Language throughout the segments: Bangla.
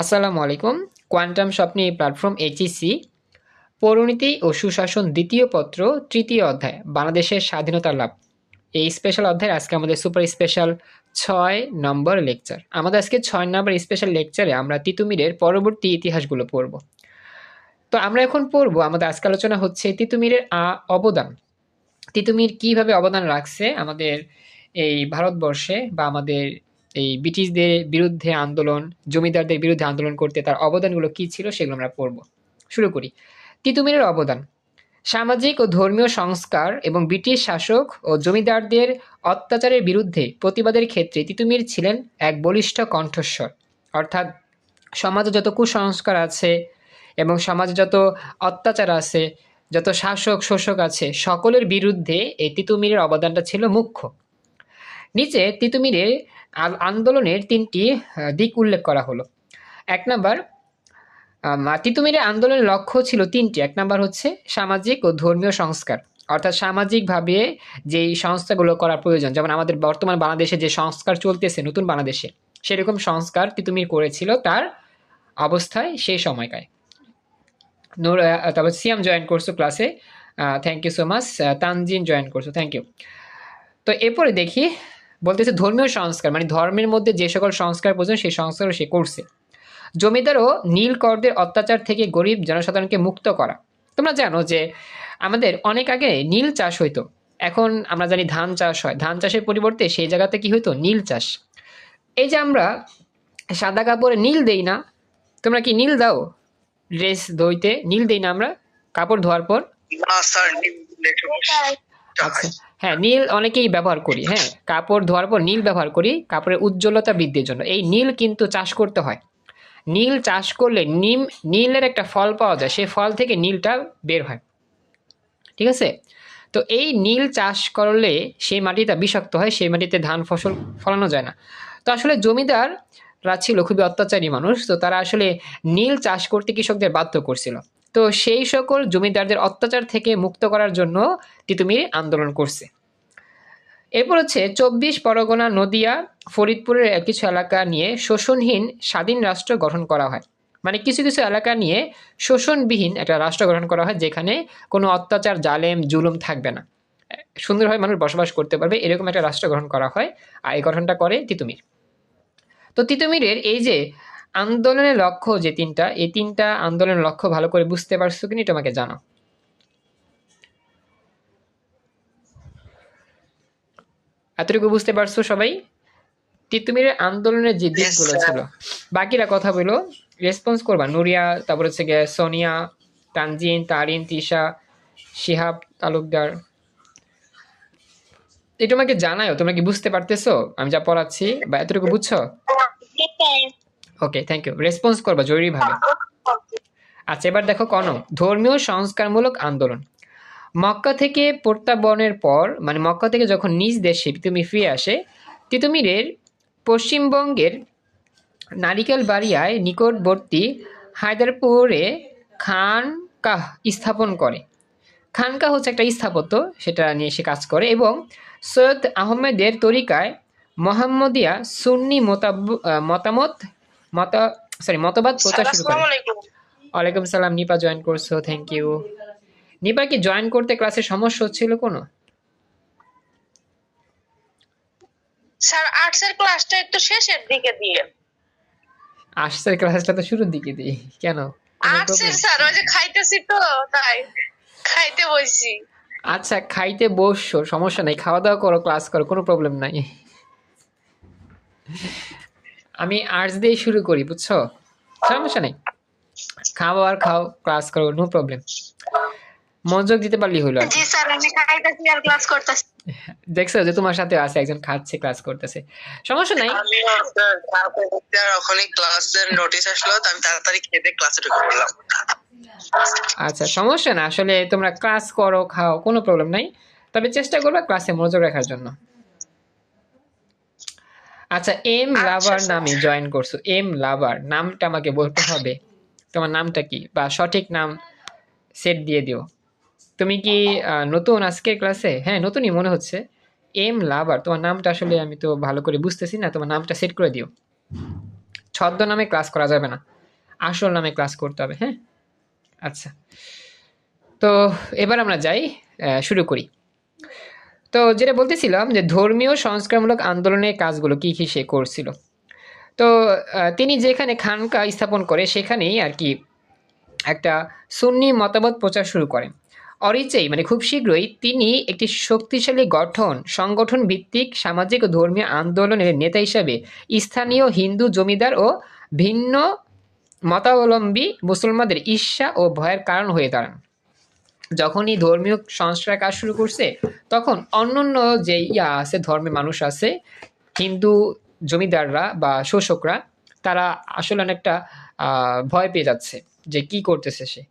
আসসালামু আলাইকুম। কোয়ান্টাম স্বপ্নে এই প্ল্যাটফর্ম এইচইসি। পৌরনীতি ও সুশাসন দ্বিতীয় পত্র, তৃতীয় অধ্যায়, বাংলাদেশের স্বাধীনতা লাভ। এই স্পেশাল অধ্যায় আজকে আমাদের সুপার স্পেশাল ছয় নম্বর লেকচার আমাদের আজকে ছয় নম্বর স্পেশাল লেকচারে আমরা তিতুমিরের পরবর্তী ইতিহাসগুলো পড়ব। তো আমরা এখন পড়ব, আমাদের আজকে আলোচনা হচ্ছে তিতুমিরের অবদান। তিতুমির কীভাবে অবদান রাখছে আমাদের এই ভারতবর্ষে বা আমাদের এই ব্রিটিশদের বিরুদ্ধে আন্দোলন, জমিদারদের বিরুদ্ধে আন্দোলন করতে তার অবদানগুলো কী ছিল সেগুলো আমরা পড়ব। শুরু করি। তিতুমিরের অবদান। সামাজিক ও ধর্মীয় সংস্কার এবং ব্রিটিশ শাসক ও জমিদারদের অত্যাচারের বিরুদ্ধে প্রতিবাদের ক্ষেত্রে তিতুমির ছিলেন এক বলিষ্ঠ কণ্ঠস্বর। অর্থাৎ সমাজে যত কুসংস্কার আছে এবং সমাজে যত অত্যাচার আছে, যত শাসক, শোষক আছে, সকলের বিরুদ্ধে এই তিতুমিরের অবদানটা ছিল মুখ্য। নিচে তিতুমিরের আন্দোলনের তিনটি দিক উল্লেখ করা হলো। এক নাম্বার তিতুমিরের আন্দোলনের লক্ষ্য ছিল তিনটি। এক নাম্বার হচ্ছে সামাজিক ও ধর্মীয় সংস্কার। অর্থাৎ সামাজিকভাবে যেই সংস্থাগুলো করা প্রয়োজন, যেমন আমাদের বর্তমান বাংলাদেশে যে সংস্কার চলতেছে, নতুন বাংলাদেশে, সেরকম সংস্কার তিতুমির করেছিল তার অবস্থায় সেই সময়কায়। নূর তারপর সিয়াম জয়েন করছ ক্লাসে thank you so much Tanzin join করছ থ্যাংক ইউ তো এরপরে দেখি বলতেছে ধর্মীয় সংস্কার মানে ধর্মের মধ্যে যে সকল সংস্কার প্রয়োজন সেই সংস্কারও সে করছে। জমিদারও ও নীলকরদের অত্যাচার থেকে গরিব জনসাধারণকে মুক্ত করা। তোমরা জানো যে আমাদের অনেক আগে নীল চাষ হইতো। এখন আমরা জানি ধান চাষ হয়। ধান চাষের পরিবর্তে সেই জায়গাতে কি হইতো? নীল চাষ। এই যে আমরা সাদা কাপড়ে নীল দেই না তোমরা কি নীল দাও? ড্রেস ধুইতে নীল দেই না আমরা? কাপড় ধোয়ার পর? আচ্ছা। হ্যাঁ নীল অনেকেই ব্যবহার করি হ্যাঁ কাপড় ধোয়ার পর নীল ব্যবহার করি, কাপড়ের উজ্জ্বলতা বৃদ্ধির জন্য। এই নীল কিন্তু চাষ করতে হয়। নীল চাষ করলে নিম, নীলের একটা ফল পাওয়া যায় সেই ফল থেকে নীলটা বের হয়। ঠিক আছে? তো এই নীল চাষ করলে সেই মাটিটা বিষাক্ত হয়, সেই মাটিতে ধান ফসল ফলানো যায় না। তো আসলে জমিদাররা ছিল, খুবই অত্যাচারী মানুষ, তো তারা আসলে নীল চাষ করতে কৃষকদের বাধ্য করছিল। তো সেই সকল জমিদারদের অত্যাচার থেকে মুক্ত করার জন্য তিতুমির আন্দোলন করছে। এরপর হচ্ছে চব্বিশ পরগনা, নদিয়া, ফরিদপুরের কিছু এলাকা নিয়ে শোষণহীন স্বাধীন রাষ্ট্র গঠন করা হয়। মানে কিছু কিছু এলাকা নিয়ে শোষণবিহীন একটা রাষ্ট্র গঠন করা হয়, যেখানে কোনো অত্যাচার, জালেম, জুলুম থাকবে না। সুন্দরভাবে মানুষ বসবাস করতে পারবে, এরকম একটা রাষ্ট্র গঠন করা হয়, আর এই গঠনটা করে তিতুমির। তো তিতুমিরের এই যে আন্দোলনের লক্ষ্য যে তিনটা এই তিনটা আন্দোলনের লক্ষ্য ভালো করে বুঝতে পারছ কিনা এটা আমাকে জানাও। এতটুকু বুঝতে পারছ সবাই? তিতুমিরের আন্দোলনের যে দিকগুলো ছিল বাকিরা কথা বলো রেসপন্স করবা। নুরিয়া তারপর হচ্ছে গিয়ে সোনিয়া তানজিন তারিন তিশা শিহাব তালুকদার। এটা আমাকে জানাও তোমরা কি বুঝতে পারতেছো? আমি যা পড়াচ্ছি বা এতটুকু বুঝছ? ওকে থ্যাংক ইউ রেসপন্স করবা জরুরিভাবে আচ্ছা এবার দেখো কন ধর্মীয় সংস্কারমূলক আন্দোলন। মক্কা থেকে প্রত্যাবর্ণের পর মানে মক্কা থেকে যখন নিজ দেশে তিতুমি ফিরে আসে তিতুমিরের পশ্চিমবঙ্গের নারিকেল বাড়িয়ায় নিকটবর্তী হায়দারপুরে খানকাহ স্থাপন করে। খানকাহ হচ্ছে একটা স্থাপত্য সেটা নিয়ে সে কাজ করে এবং সৈয়দ আহমেদের তরিকায় মোহাম্মদিয়া সুন্নি মতাব- মতামত মতা সরি মতবাদ প্রচার শুরু করে ওয়ালাইকুম সালাম নিপা জয়েন করছ থ্যাংক ইউ নিপা কি জয়েন করতে ক্লাসে সমস্যা হচ্ছিল কোনো? স্যার আর্টস এর ক্লাসটা একটু শেষের দিকে দিয়ে। আসছে ক্লাসটা তো শুরুর দিকে দিই কেন? কোনো আর্টস এর problem? স্যার ওই যে খাইতেছি তো তাই খাইতে বসছি। আচ্ছা খাইতে বসছো সমস্যা নাই খাওয়া দাওয়া করো ক্লাস করো কোনো প্রবলেম নাই। আমি আর্টস দিয়ে শুরু করি বুঝছ? সমস্যা নেই। খাও আর খাও ক্লাস করো নো প্রবলেম মনোযোগ দিতে পারলি হলো জি স্যার আমি খাইতেছি আর ক্লাস করতেছি। দেখছ যে তোমার সাথে আছে একজন খাচ্ছে ক্লাস করতেছে। সমস্যা নাই। আমি স্যার ওখানে ক্লাসের নোটিশ আসলো তো আমি তাড়াতাড়ি খেতে ক্লাসে ঢুকে পড়লাম। আচ্ছা সমস্যা না আসলে তোমরা ক্লাস করো খাও কোনো প্রবলেম নাই। তবে চেষ্টা করবে ক্লাসে মনোযোগ রাখার জন্য। আচ্ছা এম আচ্ছা, লাভার নামে জয়েন করছ। এম লাভার নামটা আমাকে বলতে হবে। তোমার নামটা কি? বা সঠিক নাম সেট দিয়ে দিও। তুমি কি নতুন আজকের ক্লাসে হ্যাঁ নতুনই মনে হচ্ছে। এম লাভার তোমার নামটা আসলে আমি তো ভালো করে বুঝতেছি না তোমার নামটা সেট করে দিও। ছদ্ম নামে ক্লাস করা যাবে না। আসল নামে ক্লাস করতে হবে হ্যাঁ? আচ্ছা। তো এবার আমরা যাই শুরু করি। তো যেটা বলতেছিলাম যে ধর্মীয় সংস্কারমূলক আন্দোলনের কাজগুলো কী কী সে করছিল? তো তিনি যেখানে খানকা স্থাপন করে সেখানেই আর কি একটা সুন্নি মতামত প্রচার শুরু করেন। অরিচেই মানে খুব শীঘ্রই তিনি একটি শক্তিশালী গঠন, সংগঠন ভিত্তিক সামাজিক ও ধর্মীয় আন্দোলনের নেতা হিসাবে স্থানীয় হিন্দু জমিদার ও ভিন্ন মতাবলম্বী মুসলমানদের ঈর্ষা ও ভয়ের কারণ হয়ে দাঁড়ান। যখনই ধর্মীয় সংস্কার কাজ শুরু করছে, তখন অন্যান্য যে ইয়া আছে, ধর্মের মানুষ আছে, হিন্দু জমিদাররা বা শোষকরা, তারা আসলে অনেকটা ভয় পেয়ে যাচ্ছে যে কি করতেছে সে।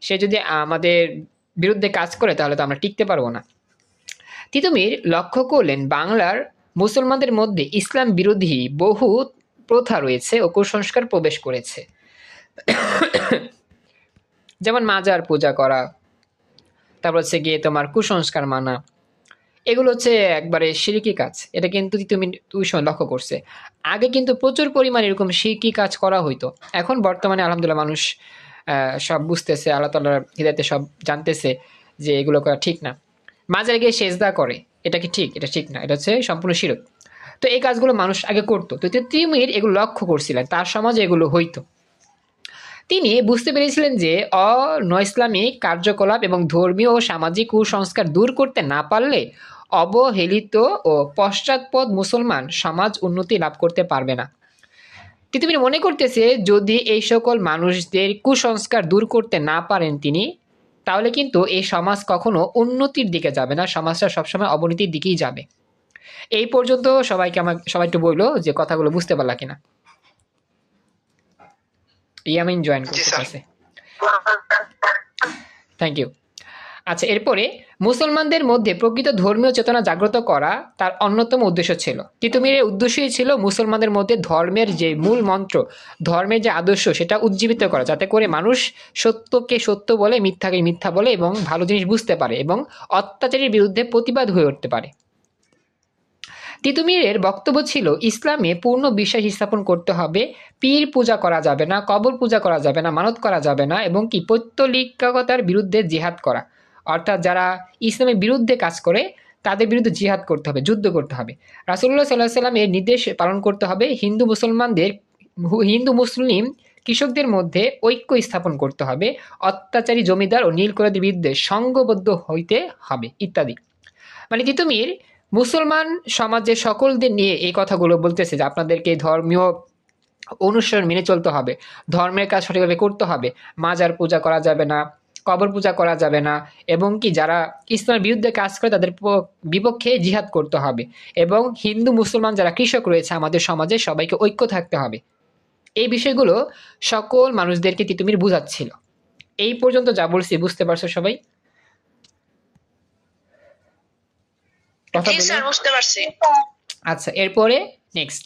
সে যদি আমাদের বিরুদ্ধে কাজ করে, তাহলে তো আমরা টিকতে পারব না। তিতুমির লক্ষ্য করলেন, বাংলার মুসলমানদের মধ্যে ইসলাম বিরোধী বহু প্রথা রয়েছে ও কুসংস্কার প্রবেশ করেছে। যেমন মাজার পূজা করা তারপর হচ্ছে গিয়ে তোমার কুসংস্কার মানা। এগুলো হচ্ছে একবারে সিরকি কাজ। এটা কিন্তু তুমি তুই লক্ষ্য করছে। আগে কিন্তু প্রচুর পরিমাণে এরকম সিরকি কাজ করা হইতো। এখন বর্তমানে আলহামদুলিল্লাহ মানুষ সব বুঝতেছে, আল্লাহ তাল্লাহর হৃদায়তে সব জানতেছে যে এগুলো করা ঠিক না। মাজারে গিয়ে সেজদা করে। এটা কি ঠিক? এটা ঠিক না। এটা হচ্ছে সম্পূর্ণ শিরক। তো এই কাজগুলো মানুষ আগে করতো। তো তিমির এগুলো লক্ষ্য করছিলেন। তার সমাজে এগুলো হইতো। তিনি বুঝতে পেরেছিলেন যে অনৈসলামিক কার্যকলাপ এবং ধর্মীয় ও সামাজিক কুসংস্কার দূর করতে না পারলে অবহেলিত ও পশ্চাৎপদ মুসলমান সমাজ উন্নতি লাভ করতে পারবে না। তিতুমির মনে করতেছে, যদি এই সকল মানুষদের কুসংস্কার দূর করতে না পারেন তিনি, তাহলে কিন্তু এই সমাজ কখনো উন্নতির দিকে যাবে না, সমাজটা সবসময় অবনতির দিকেই যাবে। এই পর্যন্ত সবাইকে আমার, সবাই একটু বলল যে কথাগুলো বুঝতে পারলা কিনা। ইয়ামিন জয়েন করতে পারছে। থ্যাংক ইউ আচ্ছা এরপরে মুসলমানদের মধ্যে প্রকৃত ধর্মীয় চেতনা জাগ্রত করা তার অন্যতম উদ্দেশ্য ছিল। তিতুমিরের উদ্দেশ্যই ছিল মুসলমানদের মধ্যে ধর্মের যে মূল মন্ত্র ধর্মের যে আদর্শ সেটা উজ্জীবিত করা যাতে করে মানুষ সত্যকে সত্য বলে মিথ্যাকে মিথ্যা বলে এবং ভালো জিনিস বুঝতে পারে এবং অত্যাচারের বিরুদ্ধে প্রতিবাদ হয়ে উঠতে পারে? তিতুমিরের বক্তব্য ছিল, ইসলামে পূর্ণ বিশ্বাস স্থাপন করতে হবে, পীর পূজা করা যাবে না, কবর পূজা করা যাবে না, মানত করা যাবে না, এবং কি পৈত্তলিকতার বিরুদ্ধে জিহাদ করা। অর্থাৎ যারা ইসলামের বিরুদ্ধে কাজ করে, তাদের বিরুদ্ধে জিহাদ করতে হবে, যুদ্ধ করতে হবে। রাসুল্লাহ সাল্লাহ সাল্লাম এর নির্দেশ পালন করতে হবে, হিন্দু মুসলমানদের, হিন্দু মুসলিম কৃষকদের মধ্যে ঐক্য স্থাপন করতে হবে, অত্যাচারী জমিদার ও নীলকরাদের বিরুদ্ধে সংঘবদ্ধ হইতে হবে, ইত্যাদি। মানে তিতুমির মুসলমান সমাজের সকলদের নিয়ে এই কথাগুলো বলতেছে যে আপনাদেরকে ধর্মীয় অনুসরণ মেনে চলতে হবে। ধর্মের কাজ সঠিকভাবে করতে হবে। মাজার পূজা করা যাবে না, কবর পূজা করা যাবে না এবং কি যারা ইসলামের বিরুদ্ধে কাজ করে তাদের বিপক্ষে জিহাদ করতে হবে এবং হিন্দু, মুসলমান যারা কৃষক রয়েছে আমাদের সমাজে সবাইকে ঐক্য থাকতে হবে। এই বিষয়গুলো সকল মানুষদেরকে তিতুমির বুঝাচ্ছিল। এই পর্যন্ত যা বলছি, বুঝতে পারছ সবাই? কথা স্যার বুঝতে পারছি আচ্ছা এরপরে নেক্সট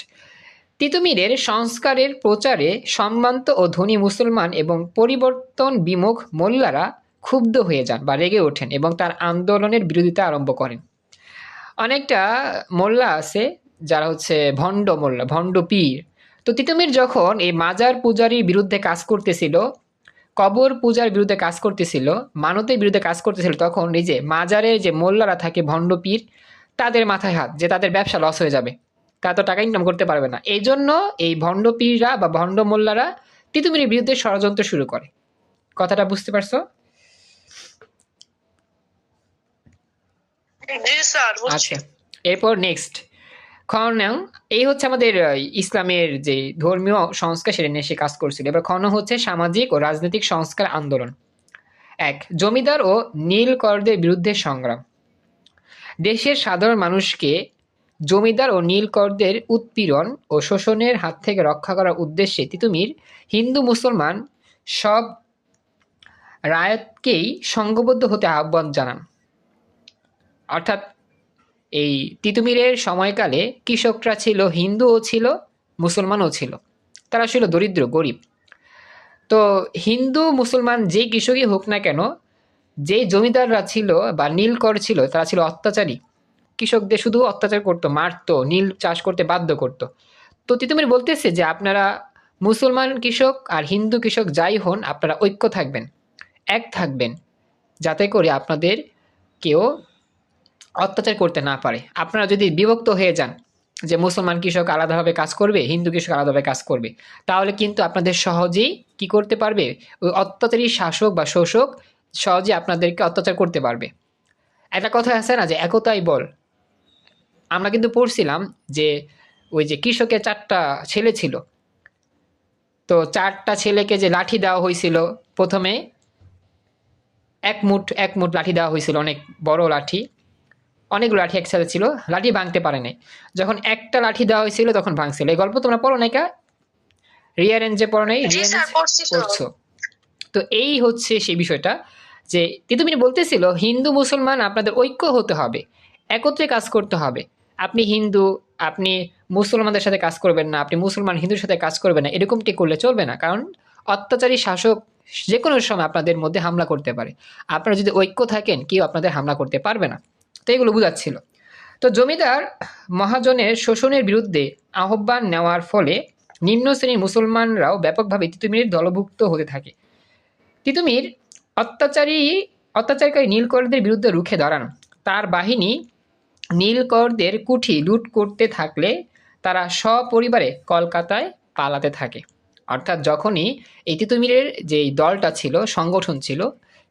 তিতুমিরের সংস্কারের প্রচারে সম্ভ্রান্ত ও ধনী মুসলমান এবং পরিবর্তন বিমুখ মোল্লারা ক্ষুব্ধ হয়ে যান বা রেগে ওঠেন এবং তার আন্দোলনের বিরোধিতা আরম্ভ করেন। অনেকটা মোল্লা আছে যারা হচ্ছে ভণ্ড মোল্লা ভণ্ড পীর। তো তিতুমির যখন এই মাজার পূজারির বিরুদ্ধে কাজ করতেছিল কবর পূজার বিরুদ্ধে কাজ করতেছিল মানতের বিরুদ্ধে কাজ করতেছিল তখন এই যে মাজারের যে মোল্লারা থাকে ভণ্ড পীর তাদের মাথায় হাত যে তাদের ব্যবসা লস হয়ে যাবে। তারা তো টাকা ইনকাম করতে পারবে না। এই জন্য এই ভণ্ড পীররা বা ভণ্ড মোল্লারা তিতুমিরের বিরুদ্ধে ষড়যন্ত্র শুরু করে। কথাটা বুঝতে পারছ? আচ্ছা এরপর নেক্সট খনং এই হচ্ছে আমাদের ইসলামের যে ধর্মীয় সংস্কার সেটা নিয়ে সে কাজ করছিল। এবার খন হচ্ছে সামাজিক ও রাজনৈতিক সংস্কার আন্দোলন। এক জমিদার ও নীলকরদের বিরুদ্ধে সংগ্রাম। দেশের সাধারণ মানুষকে জমিদার ও নীলকরদের উৎপীড়ন ও শোষণের হাত থেকে রক্ষা করার উদ্দেশ্যে তিতুমির হিন্দু মুসলমান সব রায়তকেই সংঘবদ্ধ হতে আহ্বান জানান। অর্থাৎ এই তিতুমিরের সময়কালে কৃষকরা ছিল, হিন্দুও ছিল, মুসলমানও ছিল। তারা ছিল দরিদ্র, গরিব। তো হিন্দু, মুসলমান যে কৃষকই হোক না কেন যেই জমিদাররা ছিল বা নীলকর ছিল, তারা ছিল অত্যাচারী। কৃষকদের শুধু অত্যাচার করতো, মারতো, নীল চাষ করতে বাধ্য করতো। তো তিতুমির বলতেছে যে, আপনারা মুসলমান কৃষক আর হিন্দু কৃষক যাই হন, আপনারা ঐক্য থাকবেন, এক থাকবেন, যাতে করে আপনাদের কেউ অত্যাচার করতে না পারে। আপনারা যদি বিভক্ত হয়ে যান যে মুসলমান কৃষক আলাদাভাবে কাজ করবে, হিন্দু কৃষক আলাদাভাবে কাজ করবে, তাহলে কিন্তু আপনাদের সহজেই কি করতে পারবে? ওই অত্যাচারী শাসক বা শোষক সহজে আপনাদেরকে অত্যাচার করতে পারবে। একটা কথা আছে না যে একতাই বল। আমরা কিন্তু পড়ছিলাম যে ওই যে কৃষকের চারটা ছেলে ছিল। তো চারটা ছেলেকে যে লাঠি দেওয়া হয়েছিল প্রথমে এক মুঠ এক মুঠ লাঠি দেওয়া হয়েছিল অনেক বড় লাঠি। অনেকগুলো লাঠি একসাথে ছিল লাঠি ভাঙতে পারে নাই। যখন একটা লাঠি দেওয়া হয়েছিল তখন ভাঙছিল। এই গল্প তোমরা পড়ো নাই কা? রিয়ারেঞ্জে পড়ো নাই রিয়ারেঞ্জ পড়ছি। তো এই হচ্ছে সেই বিষয়টা যে তিতুমির বলতেছিল, হিন্দু, মুসলমান আপনাদের ঐক্য হতে হবে, একত্রে কাজ করতে হবে। আপনি হিন্দু, আপনি মুসলমানদের সাথে কাজ করবেন না, আপনি মুসলমান হিন্দুর সাথে কাজ করবেন না, এরকমটি করলে চলবে না। কারণ অত্যাচারী শাসক যে কোনো সময় আপনাদের মধ্যে হামলা করতে পারে। আপনারা যদি ঐক্য থাকেন, কেউ আপনাদের হামলা করতে পারবে না। তো এগুলো বুঝাচ্ছিল। তো জমিদার মহাজনের শোষণের বিরুদ্ধে আহ্বান নেওয়ার ফলে নিম্ন শ্রেণির মুসলমানরাও ব্যাপকভাবে তিতুমিরের দলভুক্ত হতে থাকে। তিতুমির অত্যাচারী, অত্যাচারকারী নীলকরদের বিরুদ্ধে রুখে দাঁড়ান। তার বাহিনী নীলকরদের কুঠি লুট করতে থাকলে তারা সপরিবারে কলকাতায় পালাতে থাকে। অর্থাৎ যখনই এই তিতুমিরের যে দলটা ছিল, সংগঠন ছিল,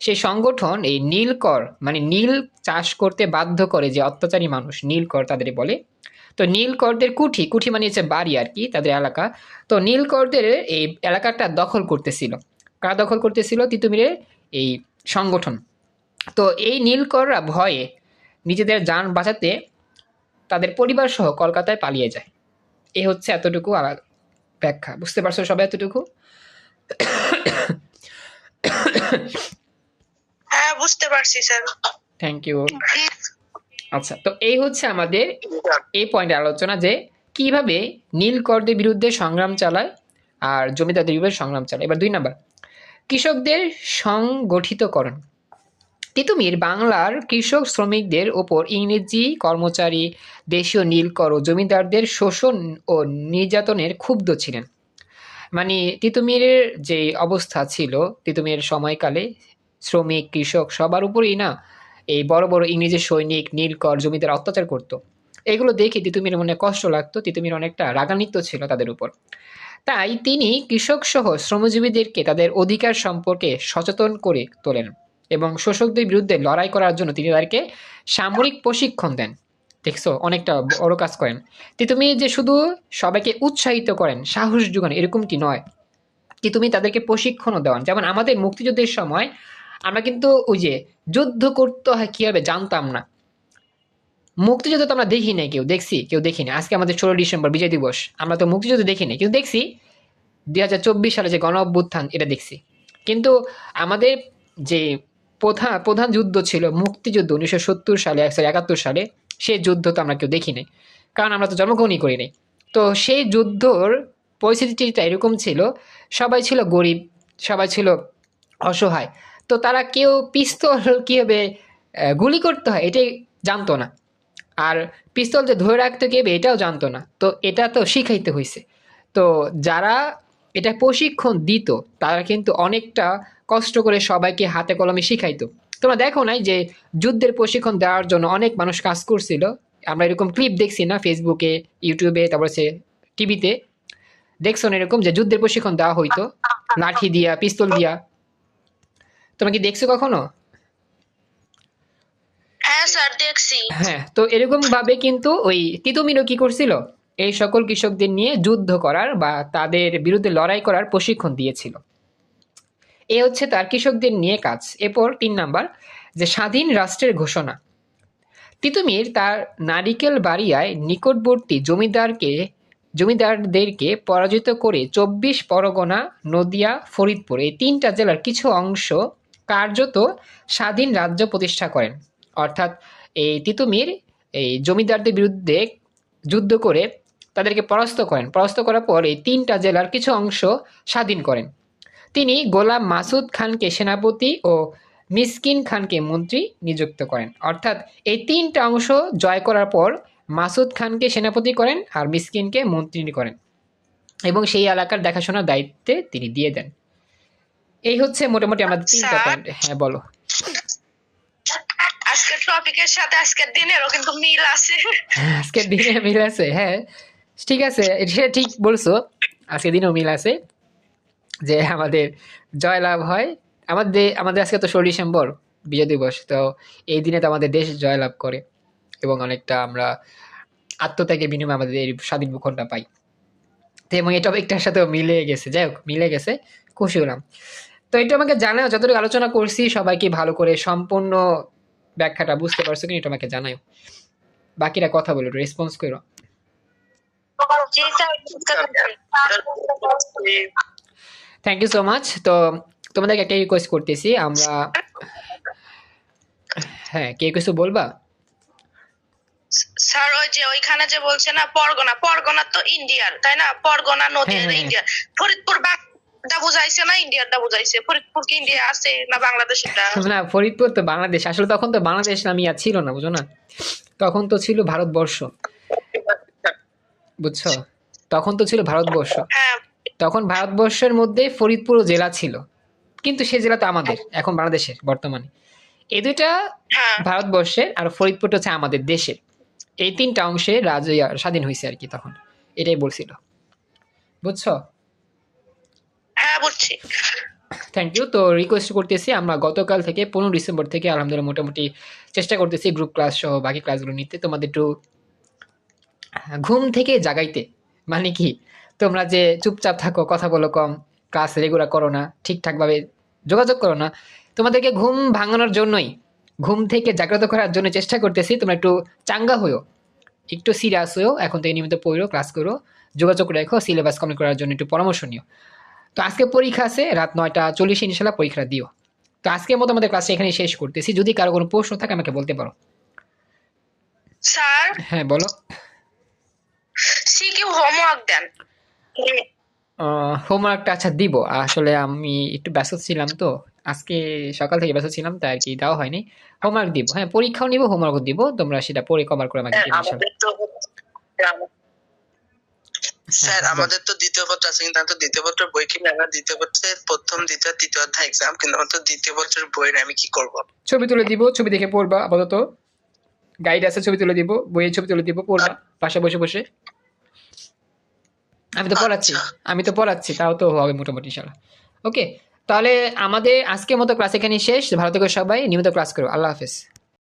সেই সংগঠন এই নীলকর মানে নীল চাষ করতে বাধ্য করে যে অত্যাচারী মানুষ, নীলকর তাদের বলে, তো নীলকরদের কুঠি কুঠি মানে হচ্ছে বাড়ি আর কি, তাদের এলাকা, তো নীলকরদের এই এলাকাটা দখল করতেছিল। কারা দখল করতেছিল? তিতুমিরের এই সংগঠন। তো এই নীলকররা ভয়ে নিজেদের যান বাঁচাতে তাদের পরিবার সহ কলকাতায় পালিয়ে যায়। এ হচ্ছে এতটুকু ব্যাখ্যা। বুঝতে পারছ সবাই এতটুকু? হ্যাঁ বুঝতে পারছি স্যার। থ্যাংক ইউ আচ্ছা তো এই হচ্ছে আমাদের এই পয়েন্টের আলোচনা যে কীভাবে নীলকরদের বিরুদ্ধে সংগ্রাম চালায় আর জমিদারদের বিরুদ্ধে সংগ্রাম চালায়। এবার দুই নাম্বার। কৃষকদের সংগঠিতকরণ। তিতুমির বাংলার কৃষক শ্রমিকদের ওপর ইংরেজি কর্মচারী, দেশীয় নীলকর ও জমিদারদের শোষণ ও নির্যাতনের ক্ষুব্ধ ছিলেন। মানে তিতুমিরের যে অবস্থা ছিল, তিতুমির সময়কালে শ্রমিক, কৃষক সবার উপরেই না এই বড় বড় ইংরেজি সৈনিক, নীলকর, জমিদার অত্যাচার করতো। এগুলো দেখে তিতুমির মনে কষ্ট লাগতো, তিতুমির অনেকটা রাগান্বিত ছিল তাদের উপর। তাই তিনি কৃষক সহ শ্রমজীবীদেরকে তাদের অধিকার সম্পর্কে সচেতন করে তোলেন এবং শোষকদের বিরুদ্ধে লড়াই করার জন্য তিনি তাদেরকে সামরিক প্রশিক্ষণ দেন। দেখছ, অনেকটা বড় কাজ করেন। তে তুমি যে শুধু সবাইকে উৎসাহিত করেন, সাহস যোগান এরকমটি নয়। তিতুমি তাদেরকে প্রশিক্ষণও দেওয়ান। যেমন আমাদের মুক্তিযুদ্ধের সময় আমরা কিন্তু ওই যে যুদ্ধ করতে হয় কীভাবে জানতাম না। মুক্তিযুদ্ধ তো আমরা দেখি নাই কেউ, দেখছি, কেউ দেখি না আজকে আমাদের ষোলো ডিসেম্বর, বিজয় দিবস। আমরা তো মুক্তিযুদ্ধ দেখি নাই, কিন্তু দেখছি দুই হাজার চব্বিশ সালে যে গণ অভ্যুত্থান এটা দেখছি। কিন্তু আমাদের যে প্রধান প্রধান যুদ্ধ ছিল মুক্তিযুদ্ধ উনিশশো সত্তর সালে একশো একাত্তর সালে সেই যুদ্ধ তো আমরা কেউ দেখি নাই। কারণ আমরা তো জন্মগ্রহণই করি নাই। তো সেই যুদ্ধর পরিস্থিতিটা এরকম ছিল, সবাই ছিল গরিব, সবাই ছিল অসহায়। তো তারা কেউ পিস্তল কীভাবে গুলি করতে হয়, এটাই জানতো না। আর পিস্তল যে ধরে রাখতে গেবে, এটাও জানতো না। তো এটা তো শিখাইতে হয়েছে তো যারা এটা প্রশিক্ষণ দিত, তারা কিন্তু অনেকটা কষ্ট করে সবাইকে হাতে কলমে শিখাইতো। তোমরা দেখো নাই যে যুদ্ধের প্রশিক্ষণ দেওয়ার জন্য অনেক মানুষ কাজ করছিল। আমরা এরকম ক্লিপ দেখছি না ফেসবুকে ইউটিউবে তারপর সে টিভিতে দেখছ না এরকম যে যুদ্ধের প্রশিক্ষণ দেওয়া হইতো? লাঠি দিয়া, পিস্তল দিয়া। তোমরা কি দেখছ কখনো? হ্যাঁ স্যার, দেখছি। হ্যাঁ তো এরকম ভাবে কিন্তু ওই তিতুমিরও কি করছিল? এই সকল কৃষকদের নিয়ে যুদ্ধ করার বা তাদের বিরুদ্ধে লড়াই করার প্রশিক্ষণ দিয়েছিল। এ হচ্ছে তার কৃষকদের নিয়ে কাজ। এরপর তিন নাম্বার, যে স্বাধীন রাষ্ট্রের ঘোষণা। তিতুমির তার নারিকেল বাড়িয়ায় নিকটবর্তী জমিদারকে, জমিদারদেরকে পরাজিত করে চব্বিশ পরগনা, নদিয়া, ফরিদপুর এই তিনটা জেলার কিছু অংশ কার্যত স্বাধীন রাজ্য প্রতিষ্ঠা করেন। অর্থাৎ এই তিতুমির এই জমিদারদের বিরুদ্ধে যুদ্ধ করে তাদেরকে পরাস্ত করেন। পরাস্ত করার পর এই তিনটা জেলার কিছু অংশ স্বাধীন করেন। তিনি গোলাম মাসুদ খানকে সেনাপতি ও মিসকিন খানকে মন্ত্রী নিযুক্ত করেন। অর্থাৎ এই তিনটা অংশ জয় করার পর মাসুদ খানকে সেনাপতি করেন আর মিসকিনকে মন্ত্রী করেন এবং সেই এলাকার দেখাশোনার দায়িত্বে তিনি দিয়ে দেন। এই হচ্ছে মোটামুটি আমাদের তিনটা? পয়েন্ট হ্যাঁ বলো। টপিকের সাথে আজকের দিনেরও কিন্তু মিল আছে। আজকের দিনে মিল আছে হ্যাঁ। ঠিক আছে সেটা ঠিক বলছো, আজকের দিনেও মিল আছে যে আমাদের জয়লাভ হয়। আমাদের আমাদের আজকে তো ষোলো ডিসেম্বর, বিজয় দিবস, তো এই দিনে তো আমাদের দেশ জয়লাভ করে এবং অনেকটা আমরা আত্মত্যাগের বিনিময়ে আমাদের এই স্বাধীন ভূখণ্ডটা পাই। তো এবং এই টপিকটার সাথেও মিলে গেছে, যাই হোক, মিলে গেছে, খুশি হলাম। তো এটা আমাকে জানাও, যতটুকু আলোচনা করছি, সবাইকে ভালো করে সম্পূর্ণ ব্যাখ্যাটা বুঝতে পারছ কিনা এটা আমাকে জানাও বাকিরা কথা বলো রেসপন্স করো। থ্যাংক ইউ সো মাচ তো তোমাদেরকে একটা রিকোয়েস্ট করতেছি আমরা হ্যাঁ কে কিছু বলবা স্যার ওই যে ওইখানে যে বলছে না পরগনা পরগনা তো ইন্ডিয়ার তাই না পরগনা নদী হ্যাঁ, হ্যাঁ। ইন্ডিয়ার ফরিদপুর বাংলাটা বুঝাইছে না ইন্ডিয়ারটা বুঝাইছে। ফরিদপুর কি ইন্ডিয়া আছে না বাংলাদেশটা না ফরিদপুর তো বাংলাদেশ। আসলে তখন তো বাংলাদেশ ছিল না বুঝো না? তখন তো ছিল ভারতবর্ষ। বুঝছ? তখন তো ছিল ভারতবর্ষ। হ্যাঁ। তখন ভারতবর্ষের মধ্যে ফরিদপুর জেলা ছিল। কিন্তু সে জেলা তো আমাদের এখন বাংলাদেশের বর্তমানে। এই দুইটা হ্যাঁ। ভারতবর্ষের আর ফরিদপুরটা হচ্ছে আমাদের দেশের। এই তিনটা অংশে রাজ স্বাধীন হয়েছে আর কি তখন। এটাই বলছিল। বুঝছ? বুঝছি থ্যাংক ইউ তো রিকোয়েস্ট করতেছি, আমরা গতকাল থেকে পনেরো ডিসেম্বর থেকে আলহামদুলিল্লাহ মোটামুটি চেষ্টা করতেছি গ্রুপ ক্লাস সহ বাকি ক্লাসগুলো নিতে। তোমাদের একটু ঘুম থেকে জাগাইতে। মানে কি? তোমরা যে চুপচাপ থাকো, কথা বলো কম ক্লাস রেগুলার করো না, ঠিকঠাকভাবে যোগাযোগ করো না। তোমাদেরকে ঘুম ভাঙানোর জন্যই, ঘুম থেকে জাগ্রত করার জন্য চেষ্টা করতেছি, তোমরা একটু চাঙ্গা হয়েও একটু সিরিয়াস হয়েও এখন থেকে নিয়মিত পড়ো ক্লাস করো। যোগাযোগ রেখো সিলেবাস কমপ্লিট করার জন্য একটু পরামর্শ নিও। তো আজকে পরীক্ষা আছে রাত নয়টা চল্লিশ ইনশাল্লাহ পরীক্ষা দিও। তো আজকের মতো আমাদের ক্লাসে এখানে শেষ করতেছি। যদি কারও কোনো প্রশ্ন থাকে আমাকে বলতে পারো। স্যার? হ্যাঁ বলো। হোমওয়ার্ক দেন? হোমওয়ার্কটা আচ্ছা দিব। আসলে আমি একটু ব্যস্ত ছিলাম তো। আজকে সকাল থেকে ব্যস্ত ছিলাম তাই আর কি দেওয়া হয়নি। হোমওয়ার্ক দিব। হ্যাঁ পরীক্ষাও নিব হোমওয়ার্কও দিব। তোমরা সেটা পরে কভার করে আমাকে দিবে ইনশাল্লাহ আমাদের তো স্যার আমাদের তো দ্বিতীয় পত্র আছে কিন্তু আমি তো দ্বিতীয় বই কিনে আমরা দ্বিতীয় পত্রের প্রথম দ্বিতীয় তৃতীয় অধ্যায় এক্সাম কিন্তু আমার তো দ্বিতীয় পত্রের বই আমি কি করব? ছবি তুলে দিব ছবি দেখে পড়বা আপাতত। গাইড আছে ছবি তুলে দিব বইয়ের ছবি তুলে দিব পড়বা পাশে বসে বসে। আমি তো পড়াচ্ছি আচ্ছা। আমি তো পড়াচ্ছি তাও তো হবে মোটামুটি ইনশাল্লাহ ওকে তাহলে আমাদের আজকের মতো ক্লাস এখানে শেষ ভালো থেকো সবাই নিয়মিত ক্লাস করো আল্লাহ হাফেজ।